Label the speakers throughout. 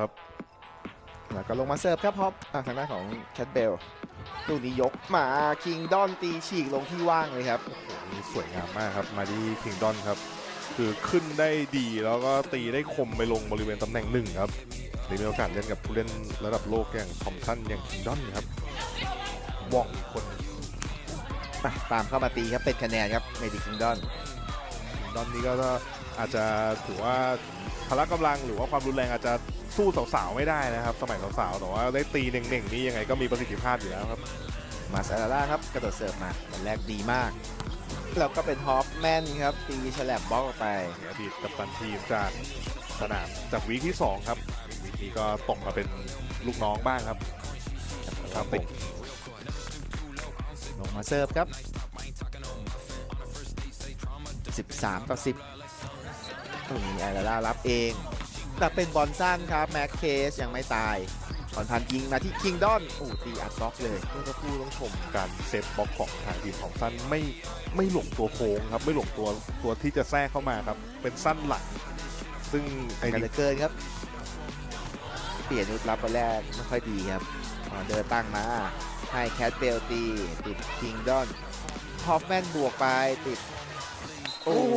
Speaker 1: ครับ
Speaker 2: แล้วก็ลงมาเสิร์ฟครับพอปอะทางด้านของแคทเบลลูกนี้ยกมาคิงดอนตีฉีกลงที่ว่างเลยครับ
Speaker 1: โอ้โหนี่สวยงามมากครับมาดีคิงดอนครับ คือขึ้นได้ดีแล้วก็ตีได้คมไปลงบริเวณตำแหน่งหนึ่งครับได้มีโอกาสเล่นกับผู้เล่นระดับโลกอย่างทอมสันอย่างคิงดอนครับว่องอีกคน
Speaker 2: อะตามเข้ามาตีครับเป็นคะแนนครับเมดิคิงดอน
Speaker 1: คิงดอนนี่ก็อาจจะถือว่าพละกำลังหรือว่าความรุนแรงอาจจะสู้สาวๆไม่ได้นะครับ สมัยสาวๆแต่ว่าได้ตีเน่งๆนี่ยังไงก็มีประสิทธิภาพอยู่แล้วครับ
Speaker 2: มาซาร่าครับกระโดดเสิร์ฟมาวันแรกดีมากแล้วก็เป็นฮอฟแมนครับ ตีฉลับบล็อกออกไป
Speaker 1: อดีตกัปตันทีมจากสนามจากวีคที่ 2 ครับวีคนี้ก็ตกมาเป็นลูกน้องบ้างครับครับผม
Speaker 2: ลงมาเสิร์ฟครับ 13 ต่อ 10ตรงนี้ไอราล่ารับเอง แต่เป็นบอลสั้นครับ แม็กเคสยังไม่ตายบอลพันยิงมาที่คิงดอนโอ้ตีอัดบล็อกเลย
Speaker 1: เมื่อสักครู่ต้องชมการเซฟบล็อกของทางทีมของสั้นไม่ไม่หลงตัวโค้งครับ ไม่หลงตัวตัวที่จะแทรกเข้ามาครับ เป็นสั้นหลังซึ่งไอ้
Speaker 2: กันเห
Speaker 1: นี่
Speaker 2: ลือเกินครับ เปลี่ยนนุดรับบอลแรกไม่ค่อยดีครับอ่าเดินตั้งมาให้แคทเบลตีติดคิงดอนฮอฟแมนบวกไปติด โอ้โห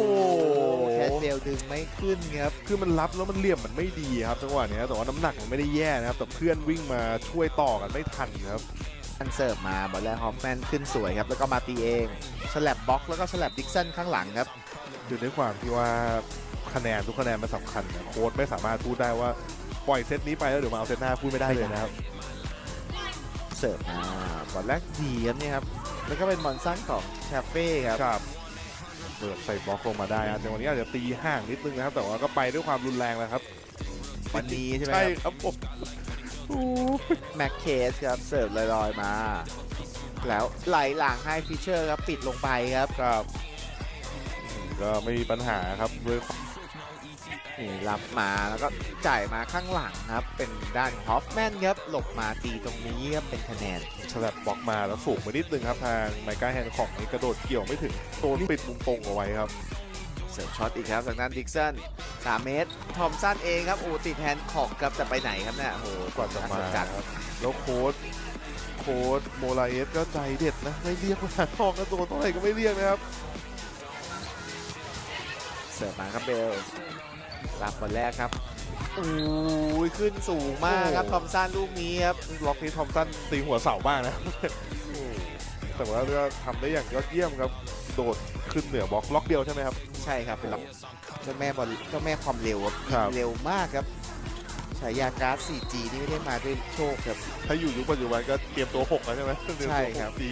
Speaker 2: แคทเบลดึงไม่ขึ้นครับ
Speaker 1: คือมันรับแล้วมันเหลี่ยมมันไม่ดีครับจังหวะเนี้ยแต่ว่าน้ำหนักมันไม่ได้แย่นะครับ แต่เพื่อนวิ่งมาช่วยต่อกันไม่ทันครับ
Speaker 2: อันเสิร์ฟมาบอลแรกฮอฟแมนขึ้นสวยครับ แล้วก็มาตีเองสลับบล็อกแล้วก็สลับดิกสันข้างหลังครับ
Speaker 1: คือด้วยความที่ว่าคะแนนทุกคะแนนมันสำคัญนะโค้ชไม่สามารถพูดได้ว่าปล่อยเซตนี้ไปแล้วเดี๋ยวมาเอาเซตหน้าพูดไม่ได้เลยนะครับ
Speaker 2: เสิร์ฟมาบอลแรกดีครับเนี่ยครับ แล้วก็เป็นบอลสั้นของคาเฟ่ครับ
Speaker 1: ครับ เปิดใส่บล็อกลงมาได้นะแต่วันนี้อาจจะตีห่างนิดนึงนะครับ แต่ว่าก็ไปด้วยความรุนแรงแล้วครับ
Speaker 2: วันนี้ใช่ไหม
Speaker 1: ใช่
Speaker 2: ครับ
Speaker 1: ครับผมโอ้ย
Speaker 2: แม็กเคสครับเสิร์ฟลอยๆมา แล้วไหลหลังให้ฟิชเชอร์ครับปิดลงไปครับ
Speaker 1: ครับอืมก็ไม่มีปัญหาครับด้วย
Speaker 2: นี่รับมาแล้วก็จ่ายมาข้างหลังครับ เป็นด้านฮอฟแมนครับ หลบมาตีตรงนี้ครับเป็นคะแนน
Speaker 1: ฉลับบล็อกมาแล้วสูงไปนิดนึงครับ ทางไมก้าแฮนของนี่กระโดดเกี่ยวไม่ถึงโดนปิดมุมตรงเอาไว้ครับ
Speaker 2: เสิร์ฟช็อตอีกครับจากนั้นดิกสัน3 เมตร ทอมสันเองครับโอ้ติดแฮนด์ของครับจะไปไหนครับเนี่ยโอ้โห
Speaker 1: กว่าจะมา
Speaker 2: จัด
Speaker 1: ครับแล้วโค้ดโค้ดโมลาเอสก็ใจเด็ดนะไม่เรียกว่าทองกระโดดเท่าไหร่ก็ไม่เรียกนะครับ
Speaker 2: เสิร์ฟมาครับเบล รับบอลแรกครับโอ้ยขึ้นสูงมากครับทอมสันลูกนี้ครับ
Speaker 1: ล็อกนี้ทอมสันตีหัวเสาบ้างนะ แต่ว่าก็ทำได้อย่างยอดเยี่ยมครับ โดดขึ้นเหนือบล็อกล็อกเดียวใช่ไหมครับ
Speaker 2: ใช่ครับเป็นล็อกเจ้าแม่บอลเจ้าแม่ความเร็วครับ
Speaker 1: ครั
Speaker 2: ยิ
Speaker 1: บ
Speaker 2: งเร็วมากครับฉายาการ์ด 4G นี่ไม่ได้มาด้วยโชคครับ
Speaker 1: ถ้าอยู่ยุคปัจจุบันก็เตรียมตัวหกแล้วใช่ไหมเตรียมตัว
Speaker 2: ใช่
Speaker 1: หก
Speaker 2: ครับ
Speaker 1: ปี